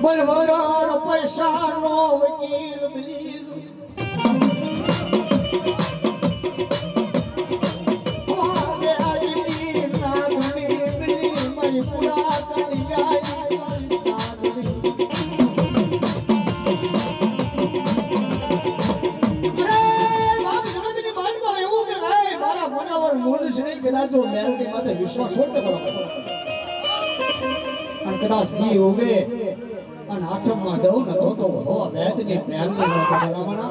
વગર પૈસા નો વકીલ પ્લીઝ આગે આજની નાગણી મિલી મય પુરાતન જાય. વિશ્વાસ હોતે બરાબર અને કદાચ દી ઉગે અને હાથમાં દઉં ને તો તો હો વેદની પ્રેરણા નો બોલાવવાના.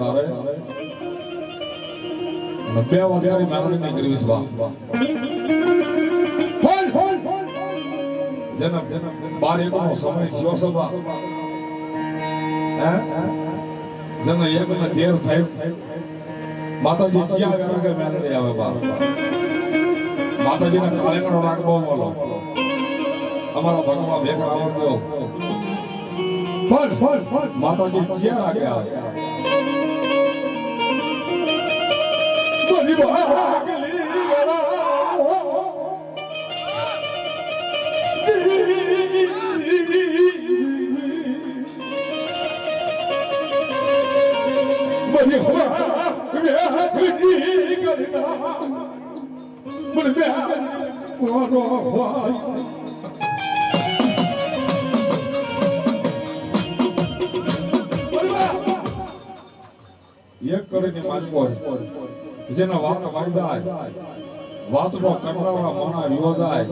અને બે વાગ્યાની મેલોડી નહીં કરવી છે બા જેને બાર એક નો સમય થયો સભા બા હે જેને એક ને તેર થાય માતાજી ક્યાં આવે કે મેલોડી આવે બા માતાજીને કાળેકડો રાખવો બોલો અમારા ભગવાન ભેખર આવડ્યો પણ માતાજી ક્યાં લાગે આવે મને વ્યાખની કરતા મને વ્યાખ કોનો હોય એક કરીને માનવો જેના વાત વાઈ વાતનો કરનારા મોના વિયોજાય.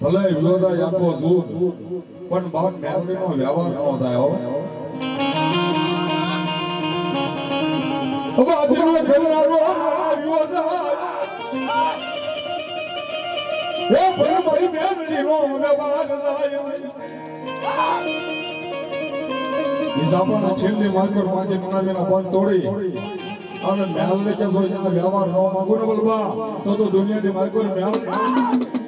ભલે વિયોજાય આખો જૂથ, પણ બાપ મેલડીનો વ્યવહાર ન થાય હો. વાદળો કરનારો પણ ઈસાપાના છેલ્લી માર્કરમાંથી નનામીના બંધ તોડી. અને મહેલ ને કે વ્યવહાર ન માંગુ ને બોલવા તો તો દુનિયાની માર્કર મહેલ હનુમાન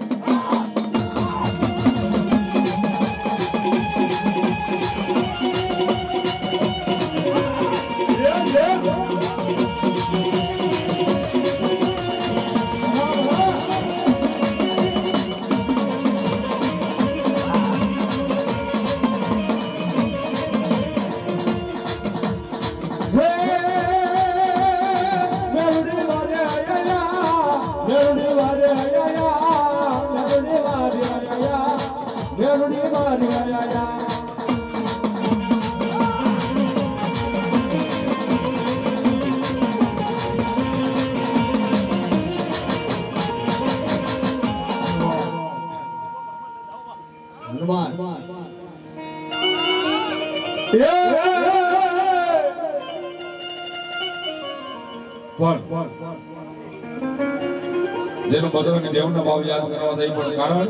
જેનો બદલાને દેવના ભાવ યાદ કરવા થઈ પણ કારણ?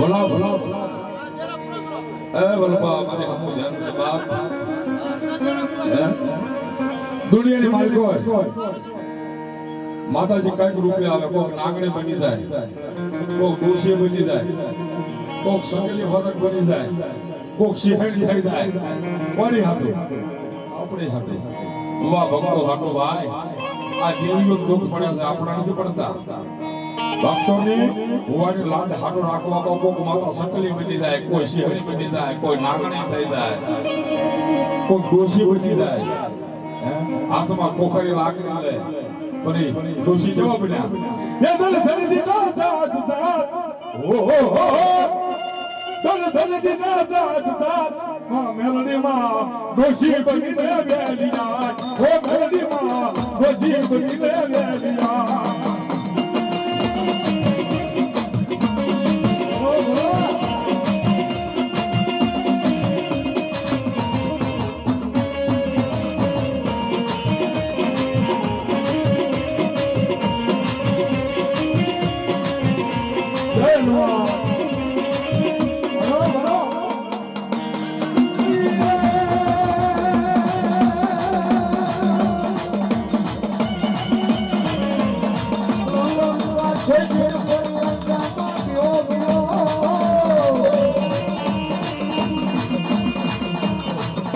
ભલા ભલા. એ વલ્પા મારી હમુ ધ્યાન દે બાપ? દુનિયાની માલિકો માતાજી કંઈક રૂપે આવે, કોક નાગણી બની જાય, કોક ડોસી બની જાય, કોક સંગલી વરક બની જાય, કોક સિંહણ થઈ જાય. કોની હાટું? આપણે હાટું. વાહ, ભક્તો હાટો ભાઈ. આ દેવીઓ દુઃખ પડે છે, આપણા નથી પડતા. ભક્તોની ભુવાની લાદ હાટો રાખવામાં કોઈ માતા સકલી બની જાય, કોઈ સિંહણી બની જાય, કોઈ નાગણી થઈ જાય, કોઈ ડોસી બની જાય? હાથમાં કોખરી લાગણી લે. પરી ડોસી જેવા બન્યા? એ દલ સરી દીધા સાથ સાથ ઓ હો હો. દલ સરી દીધા સાથ સાથમાં મેલની માં ડોસી બની જાય બેલી જાય ઓ મેલડી માં ડોસી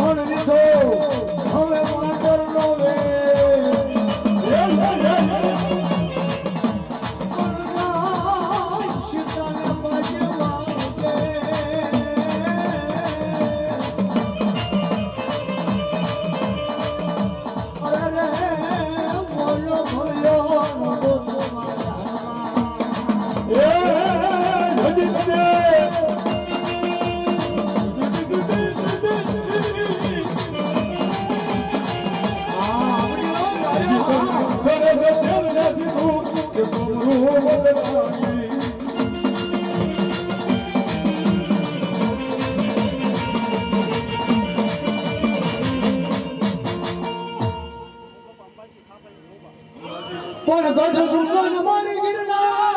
બની દે બેલિયા પણ ગઢ સુંદર મન ગિરનાર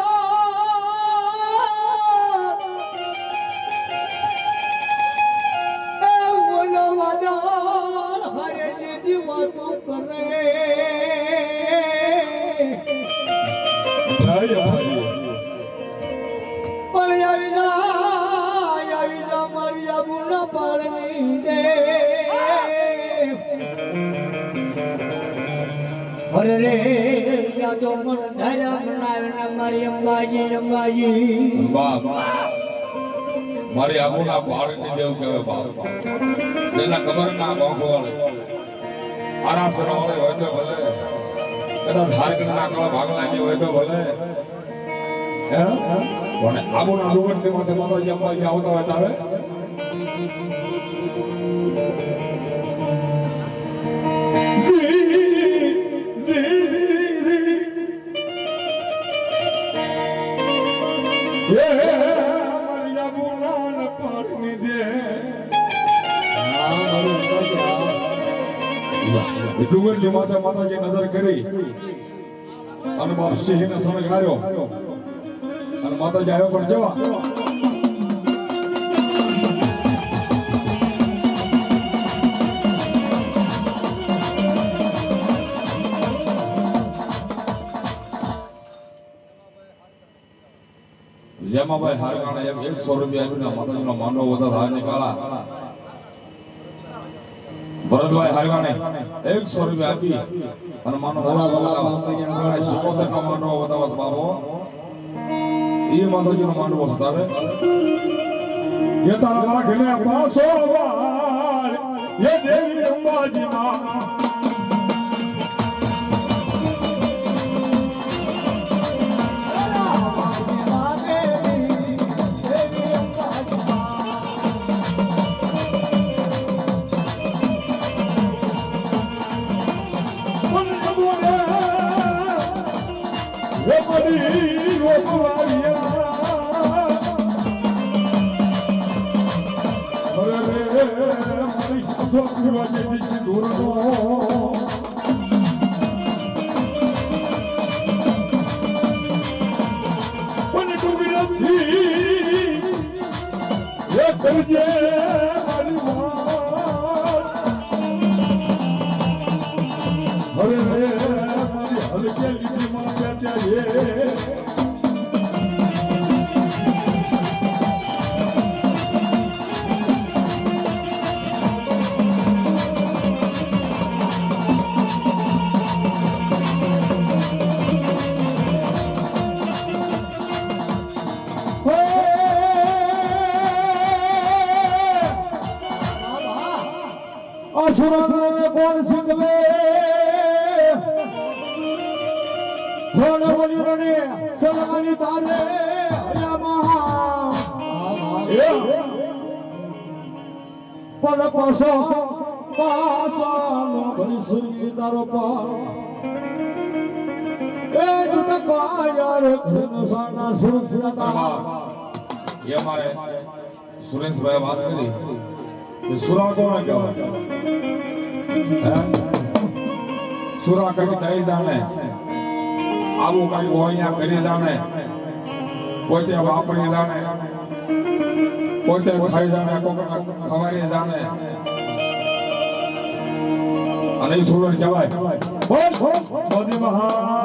હરે દીદી વાતો કરે જય દે અરે રે મારી અંબાજી અંબાજી. મારી આબુના પહાડની દેવ કહેવાય બાપ જેના ખબર ના ગોગોળ આરા સરોવર હોય તો ભલે. કદાચ ઝારખંડના કળા ભાગલાની હોય તો ભલે. હે? પણ આબુના ડુંગરની માથે માતાજી અંબાજી આવતા હોય તારે? ડુંગરની માથે માતાજી નજર કરી અને બાપ સિંહને શણગાર્યો. અને માતાજી આવ્યો પણ જવા. જેમાં ભાઈ હારગાણે એક એકસો રૂપિયા આપીને માતાજીનો માંડવો વધારે હાર નીકાળા ભરતભાઈ હારગાણે એકસો રૂપિયા આપી અને માનો સિકોતેર નો માંડવો વધારે બાબો એ માતાજીનો માંડવો સુધારે એ તારા લાખને પાસો વાળ એ દેવી અંબાજી માં Doktor dedi durdu કોણ બોલ્યુંને સલમાની તારે હયા મહા એ પણ પાછો પાછાનો ભરી સુરી તારો પર એ જુદ કાયર ખન સાના સુરતા એ અમારે સુરેશભાઈ વાત કરી કે સુરા કોને કહેવાય હે? સુરા કઈ દઈ જાણે આવું કાંઈ હોય કરી જાણે. પોતે વાપરી જાણે. પોતે ખાઈ જાણે, કોકને ખવારી જાણે. અને સુરત કહેવાય બોલ. મોદી મહા